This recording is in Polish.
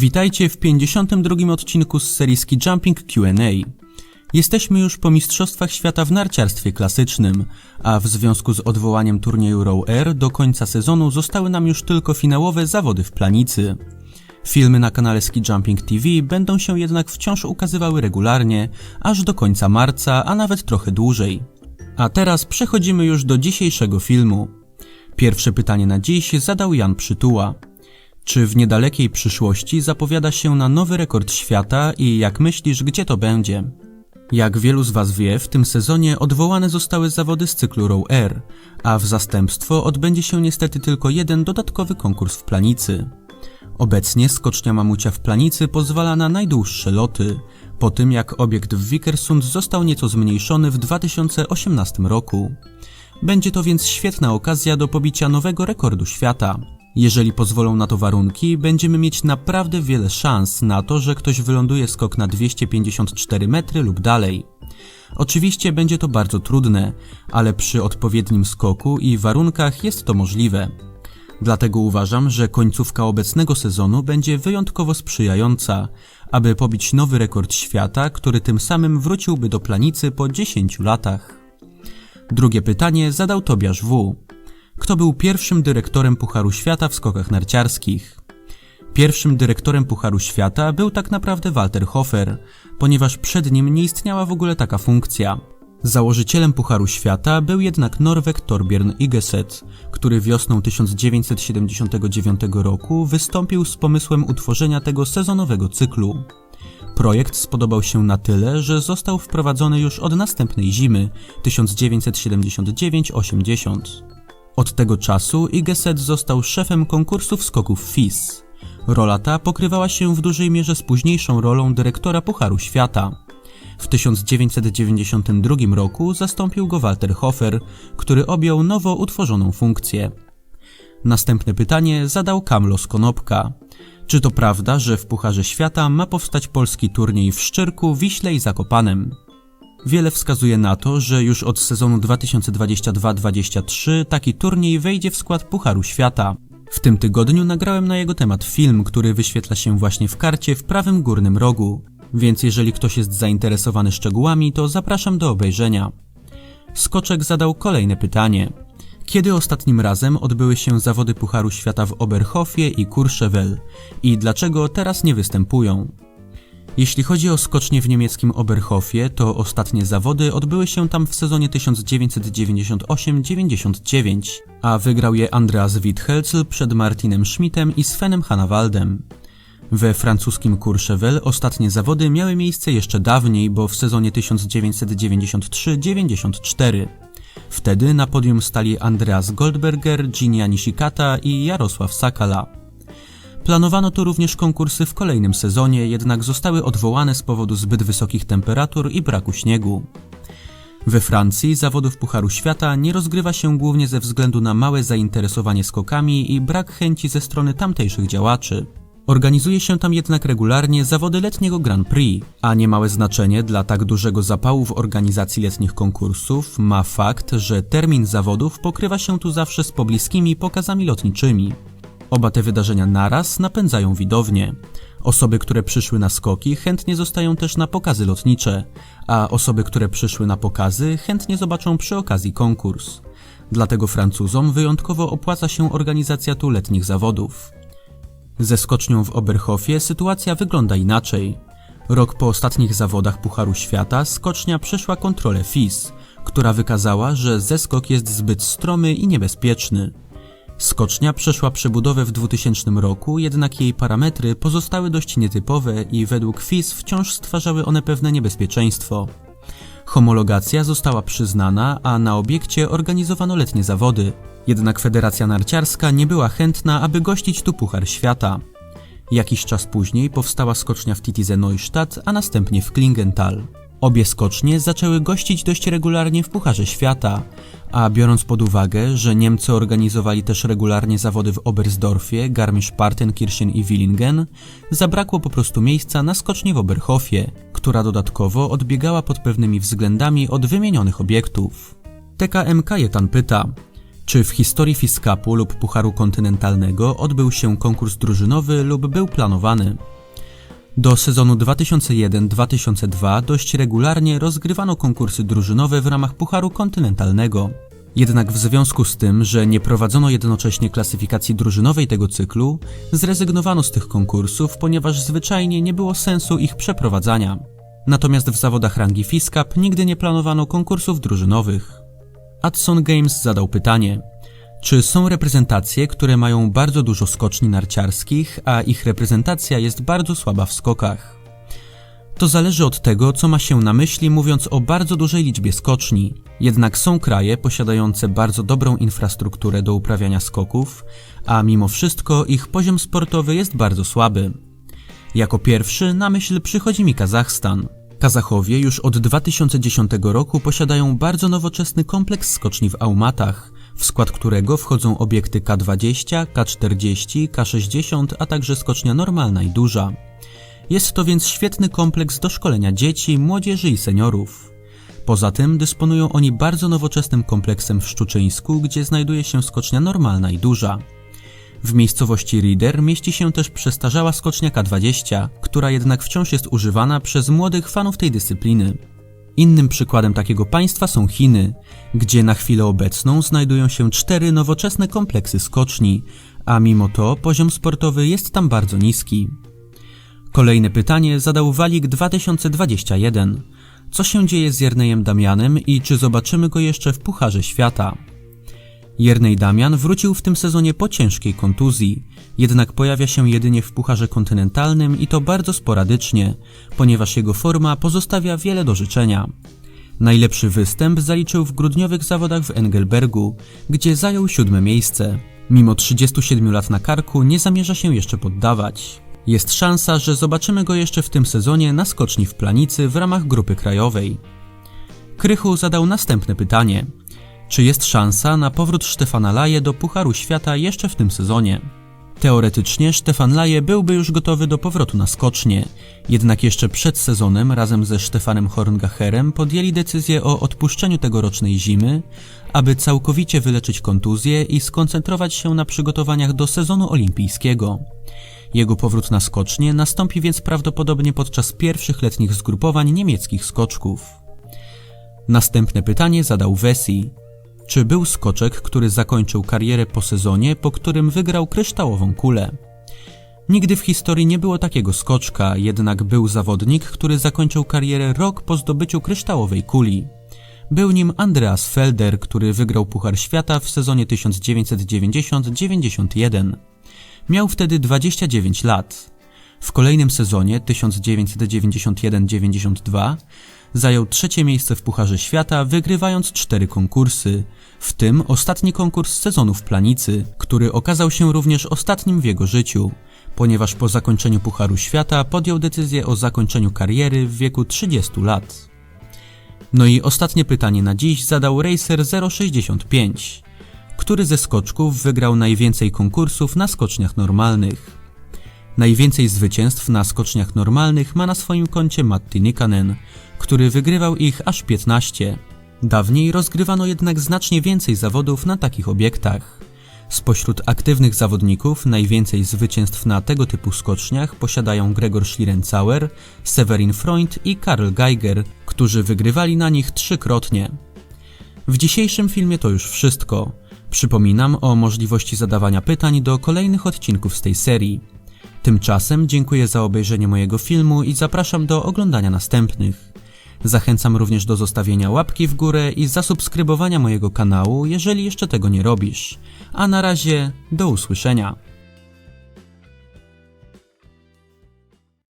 Witajcie w 52 odcinku z serii Ski Jumping Q&A. Jesteśmy już po Mistrzostwach Świata w narciarstwie klasycznym, a w związku z odwołaniem turnieju Row Air do końca sezonu zostały nam już tylko finałowe zawody w planicy. Filmy na kanale Ski Jumping TV będą się jednak wciąż ukazywały regularnie, aż do końca marca, a nawet trochę dłużej. A teraz przechodzimy już do dzisiejszego filmu. Pierwsze pytanie na dziś zadał Jan Przytuła. Czy w niedalekiej przyszłości zapowiada się na nowy rekord świata i jak myślisz, gdzie to będzie? Jak wielu z Was wie, w tym sezonie odwołane zostały zawody z cyklu Row Air, a w zastępstwo odbędzie się niestety tylko jeden dodatkowy konkurs w Planicy. Obecnie skocznia mamucia w Planicy pozwala na najdłuższe loty, po tym jak obiekt w Vikersund został nieco zmniejszony w 2018 roku. Będzie to więc świetna okazja do pobicia nowego rekordu świata. Jeżeli pozwolą na to warunki, będziemy mieć naprawdę wiele szans na to, że ktoś wyląduje skok na 254 metry lub dalej. Oczywiście będzie to bardzo trudne, ale przy odpowiednim skoku i warunkach jest to możliwe. Dlatego uważam, że końcówka obecnego sezonu będzie wyjątkowo sprzyjająca, aby pobić nowy rekord świata, który tym samym wróciłby do planicy po 10 latach. Drugie pytanie zadał Tobiasz W. Kto był pierwszym dyrektorem Pucharu Świata w skokach narciarskich? Pierwszym dyrektorem Pucharu Świata był tak naprawdę Walter Hofer, ponieważ przed nim nie istniała w ogóle taka funkcja. Założycielem Pucharu Świata był jednak Norweg Torbjörn Igeset, który wiosną 1979 roku wystąpił z pomysłem utworzenia tego sezonowego cyklu. Projekt spodobał się na tyle, że został wprowadzony już od następnej zimy 1979-80. Od tego czasu Igeset został szefem konkursów skoków FIS. Rola ta pokrywała się w dużej mierze z późniejszą rolą dyrektora Pucharu Świata. W 1992 roku zastąpił go Walter Hofer, który objął nowo utworzoną funkcję. Następne pytanie zadał Kamlos Konopka. Czy to prawda, że w Pucharze Świata ma powstać polski turniej w Szczyrku, Wiśle i Zakopanem? Wiele wskazuje na to, że już od sezonu 2022-23 taki turniej wejdzie w skład Pucharu Świata. W tym tygodniu nagrałem na jego temat film, który wyświetla się właśnie w karcie w prawym górnym rogu, więc jeżeli ktoś jest zainteresowany szczegółami, to zapraszam do obejrzenia. Skoczek zadał kolejne pytanie. Kiedy ostatnim razem odbyły się zawody Pucharu Świata w Oberhofie i Courchevel i dlaczego teraz nie występują? Jeśli chodzi o skocznie w niemieckim Oberhofie, to ostatnie zawody odbyły się tam w sezonie 1998-99, a wygrał je Andreas Withelzel przed Martinem Schmidtem i Svenem Hanawaldem. We francuskim Courchevel ostatnie zawody miały miejsce jeszcze dawniej, bo w sezonie 1993-94. Wtedy na podium stali Andreas Goldberger, Ginia Nishikata i Jarosław Sakala. Planowano tu również konkursy w kolejnym sezonie, jednak zostały odwołane z powodu zbyt wysokich temperatur i braku śniegu. We Francji zawodów Pucharu Świata nie rozgrywa się głównie ze względu na małe zainteresowanie skokami i brak chęci ze strony tamtejszych działaczy. Organizuje się tam jednak regularnie zawody letniego Grand Prix, a niemałe znaczenie dla tak dużego zapału w organizacji letnich konkursów ma fakt, że termin zawodów pokrywa się tu zawsze z pobliskimi pokazami lotniczymi. Oba te wydarzenia naraz napędzają widownię. Osoby, które przyszły na skoki, chętnie zostają też na pokazy lotnicze, a osoby, które przyszły na pokazy, chętnie zobaczą przy okazji konkurs. Dlatego Francuzom wyjątkowo opłaca się organizacja tu letnich zawodów. Ze skocznią w Oberhofie sytuacja wygląda inaczej. Rok po ostatnich zawodach Pucharu Świata skocznia przeszła kontrolę FIS, która wykazała, że zeskok jest zbyt stromy i niebezpieczny. Skocznia przeszła przebudowę w 2000 roku, jednak jej parametry pozostały dość nietypowe i według FIS wciąż stwarzały one pewne niebezpieczeństwo. Homologacja została przyznana, a na obiekcie organizowano letnie zawody. Jednak Federacja Narciarska nie była chętna, aby gościć tu Puchar Świata. Jakiś czas później powstała skocznia w Titize Neustadt, a następnie w Klingenthal. Obie skocznie zaczęły gościć dość regularnie w Pucharze Świata, a biorąc pod uwagę, że Niemcy organizowali też regularnie zawody w Oberstdorfie, Garmisch-Partenkirchen i Willingen, zabrakło po prostu miejsca na skocznie w Oberhofie, która dodatkowo odbiegała pod pewnymi względami od wymienionych obiektów. TKM Kajetan pyta, Czy w historii Fiskapu lub Pucharu Kontynentalnego odbył się konkurs drużynowy lub był planowany? Do sezonu 2001-2002 dość regularnie rozgrywano konkursy drużynowe w ramach Pucharu Kontynentalnego. Jednak w związku z tym, że nie prowadzono jednocześnie klasyfikacji drużynowej tego cyklu, zrezygnowano z tych konkursów, ponieważ zwyczajnie nie było sensu ich przeprowadzania. Natomiast w zawodach rangi FISCAP nigdy nie planowano konkursów drużynowych. Adson Games zadał pytanie: czy są reprezentacje, które mają bardzo dużo skoczni narciarskich, a ich reprezentacja jest bardzo słaba w skokach? To zależy od tego, co ma się na myśli, mówiąc o bardzo dużej liczbie skoczni. Jednak są kraje posiadające bardzo dobrą infrastrukturę do uprawiania skoków, a mimo wszystko ich poziom sportowy jest bardzo słaby. Jako pierwszy na myśl przychodzi mi Kazachstan. Kazachowie już od 2010 roku posiadają bardzo nowoczesny kompleks skoczni w Aumatach, w skład którego wchodzą obiekty K20, K40, K60, a także skocznia normalna i duża. Jest to więc świetny kompleks do szkolenia dzieci, młodzieży i seniorów. Poza tym dysponują oni bardzo nowoczesnym kompleksem w Szczuczyńsku, gdzie znajduje się skocznia normalna i duża. W miejscowości Rieder mieści się też przestarzała skocznia K20, która jednak wciąż jest używana przez młodych fanów tej dyscypliny. Innym przykładem takiego państwa są Chiny, gdzie na chwilę obecną znajdują się cztery nowoczesne kompleksy skoczni, a mimo to poziom sportowy jest tam bardzo niski. Kolejne pytanie zadał Walik 2021. Co się dzieje z Jernejem Damianem i czy zobaczymy go jeszcze w Pucharze Świata? Jernej Damian wrócił w tym sezonie po ciężkiej kontuzji, jednak pojawia się jedynie w Pucharze Kontynentalnym i to bardzo sporadycznie, ponieważ jego forma pozostawia wiele do życzenia. Najlepszy występ zaliczył w grudniowych zawodach w Engelbergu, gdzie zajął siódme miejsce. Mimo 37 lat na karku nie zamierza się jeszcze poddawać. Jest szansa, że zobaczymy go jeszcze w tym sezonie na skoczni w Planicy w ramach grupy krajowej. Krychu zadał następne pytanie. Czy jest szansa na powrót Stefana Laje do Pucharu Świata jeszcze w tym sezonie? Teoretycznie Stefan Laje byłby już gotowy do powrotu na skocznie, jednak jeszcze przed sezonem razem ze Stefanem Horngacherem podjęli decyzję o odpuszczeniu tegorocznej zimy, aby całkowicie wyleczyć kontuzję i skoncentrować się na przygotowaniach do sezonu olimpijskiego. Jego powrót na skocznie nastąpi więc prawdopodobnie podczas pierwszych letnich zgrupowań niemieckich skoczków. Następne pytanie zadał Wesi. Czy był skoczek, który zakończył karierę po sezonie, po którym wygrał kryształową kulę? Nigdy w historii nie było takiego skoczka, jednak był zawodnik, który zakończył karierę rok po zdobyciu kryształowej kuli. Był nim Andreas Felder, który wygrał Puchar Świata w sezonie 1990-91. Miał wtedy 29 lat. W kolejnym sezonie 1991-92 zajął trzecie miejsce w Pucharze Świata, wygrywając cztery konkursy, w tym ostatni konkurs sezonu w Planicy, który okazał się również ostatnim w jego życiu, ponieważ po zakończeniu Pucharu Świata podjął decyzję o zakończeniu kariery w wieku 30 lat. No i ostatnie pytanie na dziś zadał Racer 065 który ze skoczków wygrał najwięcej konkursów na skoczniach normalnych. Najwięcej zwycięstw na skoczniach normalnych ma na swoim koncie Matti Nikanen, który wygrywał ich aż 15. Dawniej rozgrywano jednak znacznie więcej zawodów na takich obiektach. Spośród aktywnych zawodników najwięcej zwycięstw na tego typu skoczniach posiadają Gregor Schlierencauer, Severin Freund i Karl Geiger, którzy wygrywali na nich trzykrotnie. W dzisiejszym filmie to już wszystko. Przypominam o możliwości zadawania pytań do kolejnych odcinków z tej serii. Tymczasem dziękuję za obejrzenie mojego filmu i zapraszam do oglądania następnych. Zachęcam również do zostawienia łapki w górę i zasubskrybowania mojego kanału, jeżeli jeszcze tego nie robisz. A na razie do usłyszenia.